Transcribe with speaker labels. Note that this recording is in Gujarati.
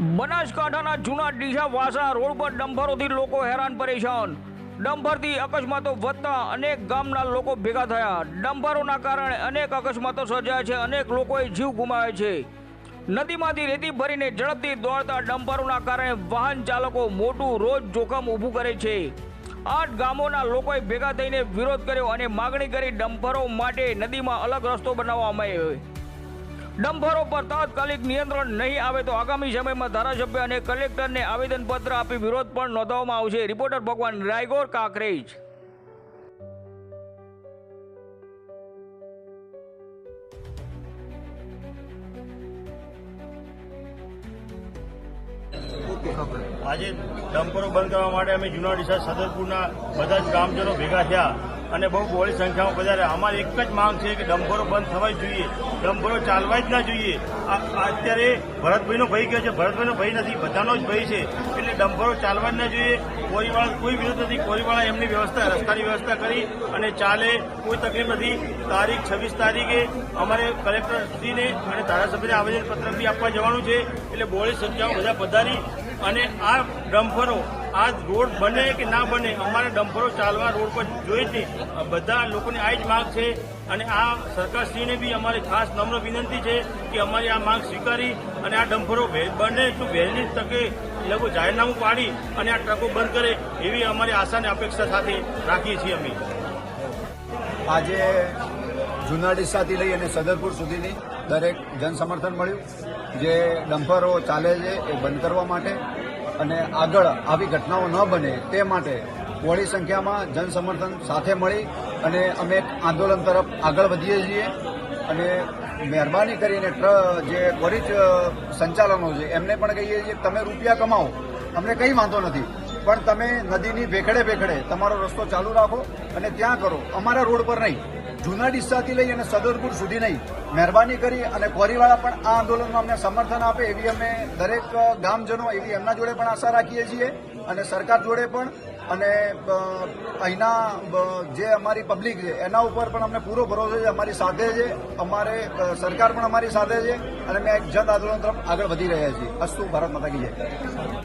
Speaker 1: બનાસકાંઠાના જૂના ડીસા વાસા રોડ પર ડમ્પરોથી લોકો હેરાન પરેશાન. ડંભરથી અકસ્માતો વધતા અનેક ગામના લોકો ભેગા થયા. ડંભરોના કારણે અનેક અકસ્માતો સર્જાયા છે, અનેક લોકોએ જીવ ગુમાવે છે. નદીમાંથી રેતી ભરીને ઝડપથી દોડતા ડંભરોના કારણે વાહન ચાલકો મોટું રોજ જોખમ ઊભું કરે છે. આઠ ગામોના લોકોએ ભેગા થઈને વિરોધ કર્યો અને માગણી કરી ડંભરો માટે નદીમાં અલગ રસ્તો બનાવવામાં આવ્યો. ડમ્પરો પર તાત્કાલિક નિયંત્રણ નહીં આવે તો આગામી સમયમાં ધારાસભ્ય અને કલેક્ટરને આવેદનપત્ર આપી વિરોધ પણ નોંધવામાં આવશે. રિપોર્ટર ભગવાન રાયગોર કાકરેજ.
Speaker 2: આજે ડમ્પરો બંધ કરવા માટે અમે જૂના ડીસા સદરપુરના બધા જ ગ્રામજનો ભેગા થયા. અને બહુ બહોળી સંખ્યામાં વધારે અમારી એક જ માંગ છે કે ડંભરો બંધ થવા જોઈએ. ડમ્પરો ચાલવા જ ના જોઈએ. અત્યારે ભરતભાઈનો ભય કહે છે. ભરતભાઈનો ભય નથી. બધાનો જ ભય છે. એટલે ડમ્પરો ચાલવા જ ના જોઈએ. કોરીવાળા, કોઈ વિરોધ નથી. કોરીવાળા એમની વ્યવસ્થા, રસ્તાની વ્યવસ્થા કરી અને ચાલે. કોઈ તકલીફ નથી. તારીખ છવ્વીસ તારીખે અમારે કલેક્ટરશ્રીને અને ધારાસભ્યને આવેદનપત્ર બી આપવા જવાનું છે. એટલે બહોળી સંખ્યામાં બધા પધારી અને આ ડમ્પરો આ રોડ બને કે ના બને, અમારે ડમ્પરો ચાલવા રોડ પર જોઈએ છે. બધા લોકોની આ જ માંગ છે અને આ સરકારશ્રીને બી અમારી ખાસ નમ્ર વિનંતી છે કે અમારી આ માંગ સ્વીકારી અને આ ડમ્પરો બને તો વહેલી તકે એ લોકો જાહેરનામું પાડી અને આ ટ્રકો બંધ કરે એવી અમારી આશા અને અપેક્ષા સાથે રાખીએ છીએ અમે.
Speaker 3: આજે જુનાડીસાથી લઈ અને સદરપુર સુધીની દરેક જનસમર્થન મળ્યું. જે ડમ્પરો ચાલે છે એ બંધ કરવા માટે અને આગળ આવી ઘટનાઓ ન બને તે માટે બહોળી સંખ્યામાં જનસમર્થન સાથે મળી અને અમે આંદોલન તરફ આગળ વધીએ છીએ. અને મહેરબાની કરીને જે ત્વરિત સંચાલનો છે, એમને પણ કહીએ છીએ તમે રૂપિયા કમાઓ અમને કંઈ વાંધો નથી. પણ તમે નદીની ભેખડે ભેખડે તમારો રસ્તો ચાલુ રાખો અને ત્યાં કરો. અમારા રોડ પર નહીં. જૂના ડિસ્સાથી લઈ અને સદરપુર સુધી નહીં. મહેરબાની કરી અને કોરીવાળા પણ આ આંદોલનમાં અમને સમર્થન આપે એવી અમે દરેક ગામજનો એવી એમના જોડે પણ આશા રાખીએ છીએ અને સરકાર જોડે પણ અને અહીંના જે અમારી પબ્લિક છે એના ઉપર પણ અમને પૂરો ભરોસો છે, અમારી સાથે છે, અમારે સરકાર પણ અમારી સાથે છે અને અમે એક જન આંદોલન તરફ આગળ વધી રહ્યા છીએ. અસ્તુ, ભારત માતા કી જય.